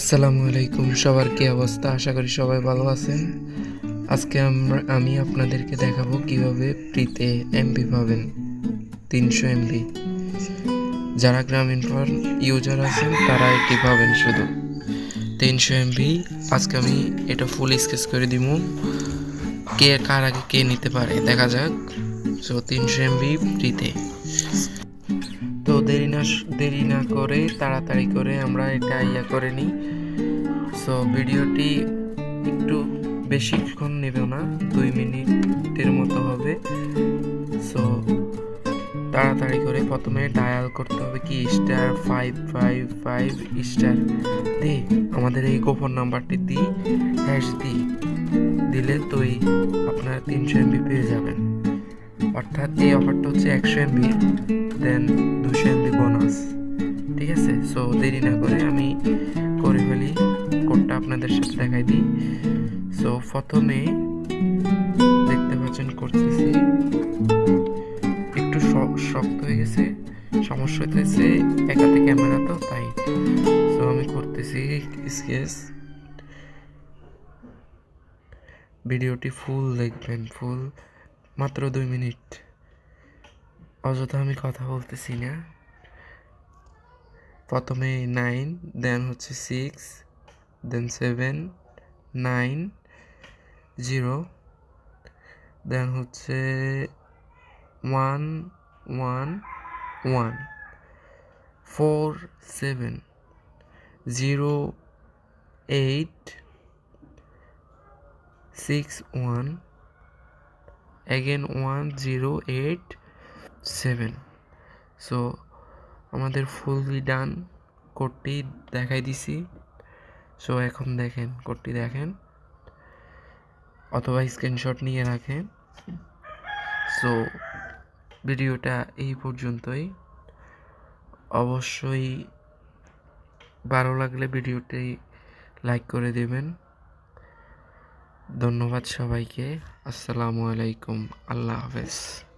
আসসালামু আলাইকুম, সবার কি অবস্থা? আশা করি সবাই ভালো আছেন। আজকে আমরা, আমি আপনাদেরকে দেখাবো কীভাবে ফ্রিতে এমবি পাবেন, তিনশো এমবি যারা গ্রামীণ ফোন ইউজার আছেন, তারা এটি পাবেন শুধু তিনশো এমবি আজকে আমি এটা ফুল স্কেচ করে দিব। কে, কার আগে কে নিতে পারে, দেখা যাক। সো তিনশো এমবি ফ্রিতে তো দেরি না দেরি না করে, তাড়াতাড়ি করে আমরা এটা ইয়া করে নিই। সো ভিডিওটি একটু বেশিক্ষণ নেবে না, দুই মিনিটের মতো হবে। সো তাড়াতাড়ি করে প্রথমে ডায়াল করতে হবে কি? Star five five five star দি, আমাদের এই গোপন নাম্বারটি দিই হ্যাশ দিই দিলে তোই আপনারা তিনশো এমবি পেয়ে যাবেন। অর্থাৎ এই অফারটা হচ্ছে একশো এমবি দেন দুশো এমবি বোনাস ঠিক আছে? সো দেরি না করে আমি করে ফেলি। কোডটা আপনাদের সাথে দেখাই দিই। সো প্রথমে দেখতে পাচ্ছেন করতেছি। একটু শক্ত হয়ে গেছে। সমস্যা হইতেছে একাতে ক্যামেরা তো, তাই। সো আমি করতেছি স্কেচ ভিডিওটি ফুল দেখবেন ফুল মাত্র দুই মিনিট। অযথা আমি কথা বলতেছি না। প্রথমে নাইন দেন হচ্ছে six then seven nine zero then হচ্ছে one one one four seven zero eight six one again one zero eight seven. So আমাদের ফুললি ডান কোডটি দেখাই দিছি। সো এখন দেখেন, কোডটি দেখেন। অথবা স্ক্রিনশট নিয়ে রাখেন। সো ভিডিওটা এই পর্যন্তই। অবশ্যই ভালো লাগলে ভিডিওটি লাইক করে দেবেন। ধন্যবাদ সবাইকে। আসসালামু আলাইকুম। আল্লাহ হাফেজ।